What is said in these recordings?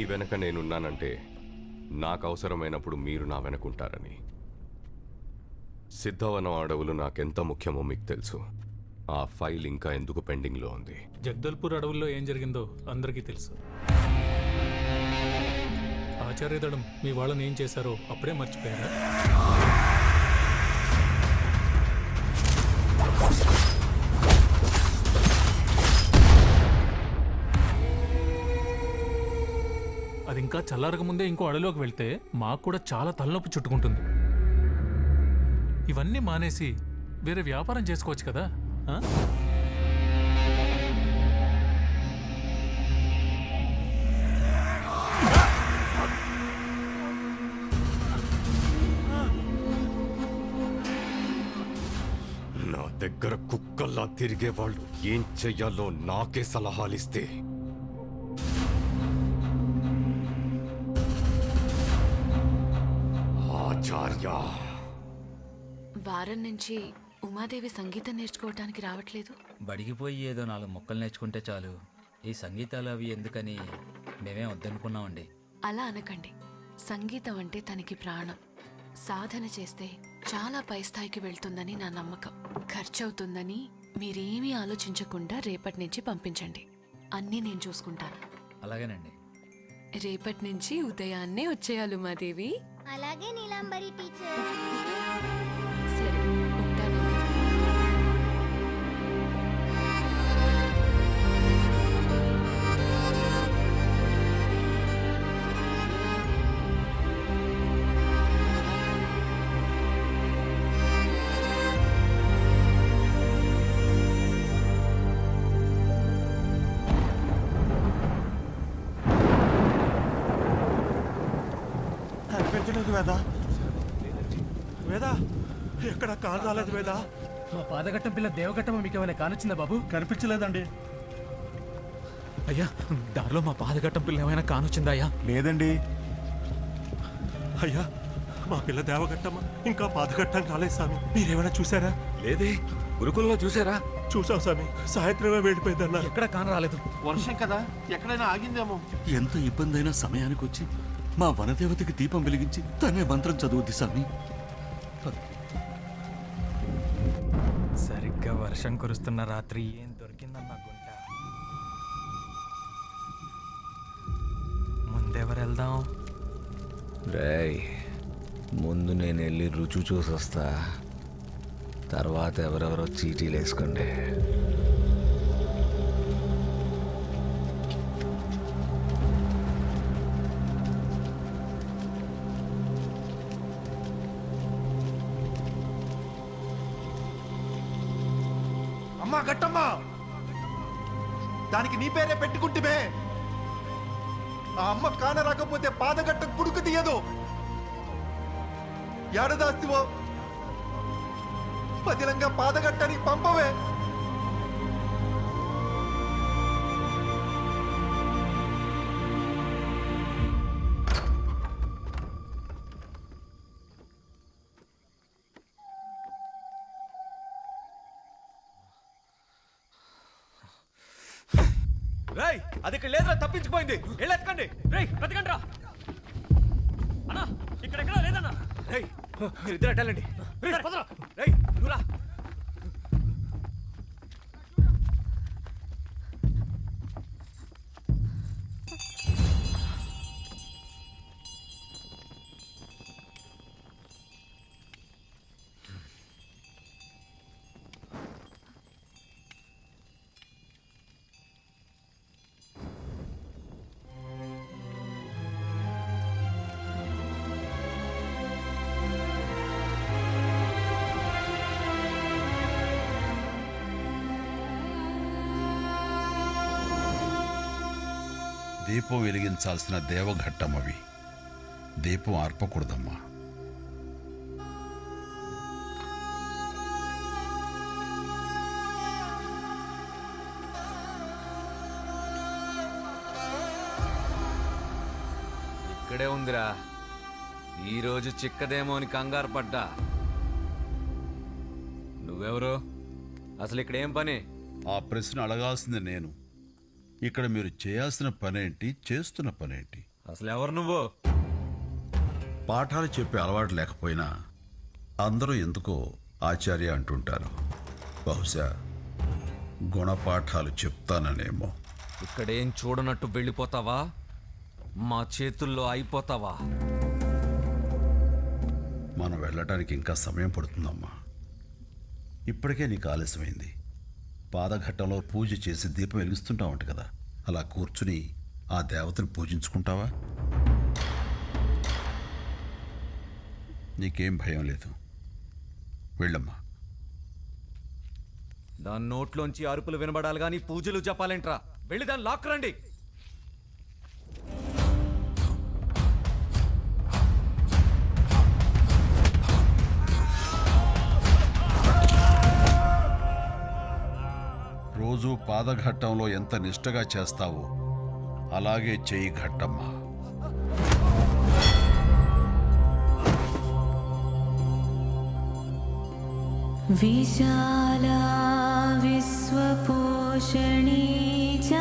మీ వెనక నేనున్నానంటే నాకు అవసరమైనప్పుడు మీరు నా వెనకుంటారని. సిద్ధవనం అడవులు నాకెంత ముఖ్యమో మీకు తెలుసు. ఆ ఫైల్ ఇంకా ఎందుకు పెండింగ్లో ఉంది? జగదల్పూర్ అడవుల్లో ఏం జరిగిందో అందరికీ తెలుసు. ఆచార్యదడం మీ వాళ్ళని ఏం చేశారో అప్పుడే మర్చిపోయారా? అది ఇంకా చల్లారక ముందే ఇంకో అడవిలోకి వెళ్తే మాకు కూడా చాలా తలనొప్పి చుట్టుకుంటుంది. ఇవన్నీ మానేసి వేరే వ్యాపారం చేసుకోవచ్చు కదా నా దగ్గర కుక్కల్లా తిరిగే వాళ్ళు ఏం చెయ్యాలో నాకే సలహాలిస్తే. ఆచార్య. వారం నుంచి ఉమాదేవి సంగీతం నేర్చుకోవటానికి రావట్లేదు? బడికి పోయి ఏదో నాలుగు మొక్కలు నేర్చుకుంటే చాలు. ఈ సంగీతాలు అవి ఎందుకని మేమే వద్దనుకున్నామండి. అలా అనకండి. సంగీతం అంటే తనకి ప్రాణం. సాధన చేస్తే చాలా పై స్థాయికి వెళ్తుందని నా నమ్మకం. ఖర్చు అవుతుందని మీరేమీ ఆలోచించకుండా రేపటి నుంచి పంపించండి. అన్నీ నేను చూసుకుంటాను. అలాగేనండి. రేపటి నుంచి ఉదయాన్నే వచ్చేయాలి ఉమాదేవి. అలాగే నీలాంబరి టీచర్. వేదా? వేదా? ఎక్కడ కాలు రాలేదు వేదా? మా పాదఘట్టం పిల్ల దేవఘట్టం మీకు ఏమైనా కానొచ్చిందా బాబు? కనిపించలేదండి. అయ్యా దారిలో మా పాదఘట్టం పిల్ల ఏమైనా కానొచ్చిందా అయ్యా? లేదండి. అయ్యా మా పిల్ల దేవగట్టమ్మ ఇంకా పాదగట్టం కాలేదు స్వామి. మీరేమైనా చూసారా లేదే గురుకులంలో చూసారా చూసాం స్వామి. సాయంత్రమే వెళ్ళిపోయిందన్నారు ఎక్కడ కాన రాలేదు వర్షం కదా ఎక్కడైనా ఆగిందేమో. ఎంత ఇబ్బంది అయినా సమయానికి వచ్చి మా వనదేవతకి దీపం వెలిగించి తనే మంత్రం చదువుద్ది స్వామి సరిగ్గా వర్షం కురుస్తున్న రాత్రి ఏం దొరికిందన్న గుంట? ముందెవరు వెళ్దాం రేయ్ ముందు నేను వెళ్ళి రుచి చూసి వస్తా తర్వాత ఎవరెవరో చీటీలు వేసుకోండి అమ్మా గట్టమ్మా దానికి నీ పేరే పెట్టుకుంటుమే. ఆ అమ్మ కాన రాకపోతే పాదగట్ట కుడుకు తీయదు. ఏడదాస్తివో పదిలంగా పాదగట్టని పంపవే. రేయ్ అది ఇక్కడ లేదురా తప్పించుకుపోయింది. వెళ్ళెత్తుకోండి రేయ్ బతకండి రా అన్నా ఇక్కడ ఎక్కడ లేదన్నా? రేయ్ మీరు ఇద్దరు అట్టాలండి రా దీపం వెలిగించాల్సిన దేవఘట్టం అవి. దీపం ఆర్పకూడదమ్మా. ఇక్కడే ఉందిరా. ఈరోజు చిక్కదేమో అని కంగారు పడ్డా. నువ్వెవరు? అసలు ఇక్కడ ఏం పని? ఆ ప్రశ్న అడగాల్సింది నేను. ఇక్కడ మీరు చేయాల్సిన పనేంటి? చేస్తున్న పనేంటి? అసలు ఎవరు నువ్వు? పాఠాలు చెప్పే అలవాటు లేకపోయినా అందరూ ఎందుకో ఆచార్య అంటుంటారు. బహుశా గుణపాఠాలు చెప్తాననేమో. ఇక్కడేం చూడనట్టు వెళ్ళిపోతావా? మా చేతుల్లో అయిపోతావా? మనం వెళ్ళటానికి ఇంకా సమయం పడుతుందమ్మా. ఇప్పటికే నీకు ఆలస్యమైంది. పాదఘట్టంలో పూజ చేసి దీపం వెలిగిస్తుంటావంట కదా. అలా కూర్చుని ఆ దేవతను పూజించుకుంటావా? నీకేం భయం లేదు. వెళ్ళమ్మా. దాని నోట్లోంచి అరుపులు వినబడాలి కానీ పూజలు చెప్పాలేంట్రా వెళ్ళి దాన్ని లాక్ రండి. రోజు పాదఘట్టంలో ఎంత నిష్టగా చేస్తావో అలాగే చెయ్యి ఘట్టమ్మా विशाला विश्वपोषणी च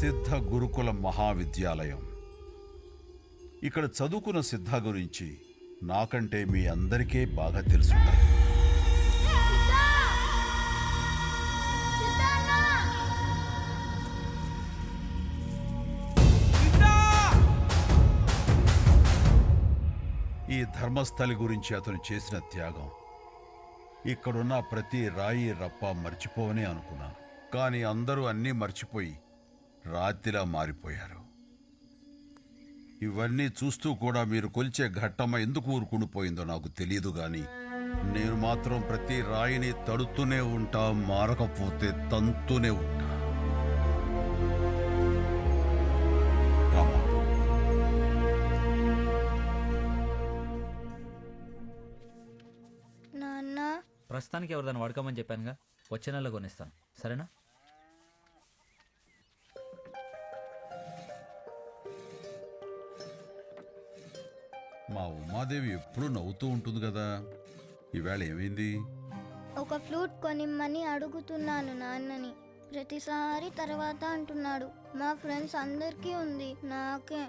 సిద్ధ గురుకుల మహావిద్యాలయం. ఇక్కడ చదువుకున్న సిద్ధ గురించి నాకంటే మీ అందరికీ బాగా తెలుసుంటారు ధర్మస్థలి గురించి అతను చేసిన త్యాగం. ఇక్కడున్న ప్రతి రాయి రప్ప మర్చిపోవనే అనుకున్నాను. కానీ అందరూ అన్నీ మర్చిపోయి రాతిలా మారిపోయారు. ఇవన్నీ చూస్తూ కూడా మీరు కొలిచే ఘట్టమ ఎందుకు ఊరుకుండిపోయిందో నాకు తెలియదు కానీ నేను మాత్రం ప్రతి రాయిని తడుతూనే ఉంటా మారకపోతే తంతూనే ఉంటా. ప్రస్తుతానికి ఎవరిదాన్ని వాడుకోమని చెప్పానుగా? వచ్చే నెలలో కొనిస్తాను. సరేనా? మా ఉమాదేవి ఎప్పుడూ నవ్వుతూ ఉంటుంది కదా. ఈవేళ ఏమైంది? ఒక ఫ్లూట్ కొనిమ్మని అడుగుతున్నాను నాన్నని. ప్రతిసారి తర్వాత అంటున్నాడు. మా ఫ్రెండ్స్ అందరికీ ఉంది. నాకే.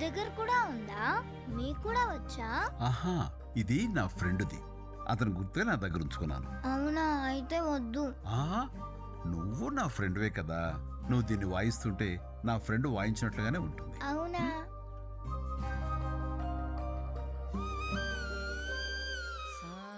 దగ్గర కూడా ఉందా? మీకు కూడా వచ్చా? ఆహా ఇది నా ఫ్రెండ్ది. అతని గుర్తే నా దగ్గర ఉంచుకున్నాను. అవునా? అయితే వద్దు. ఆ నువ్వు నా ఫ్రెండ్వే కదా. నువ్వు దీన్ని వాయిస్తుంటే నా ఫ్రెండ్ వాయించినట్లుగానే ఉంటుంది. అవునా?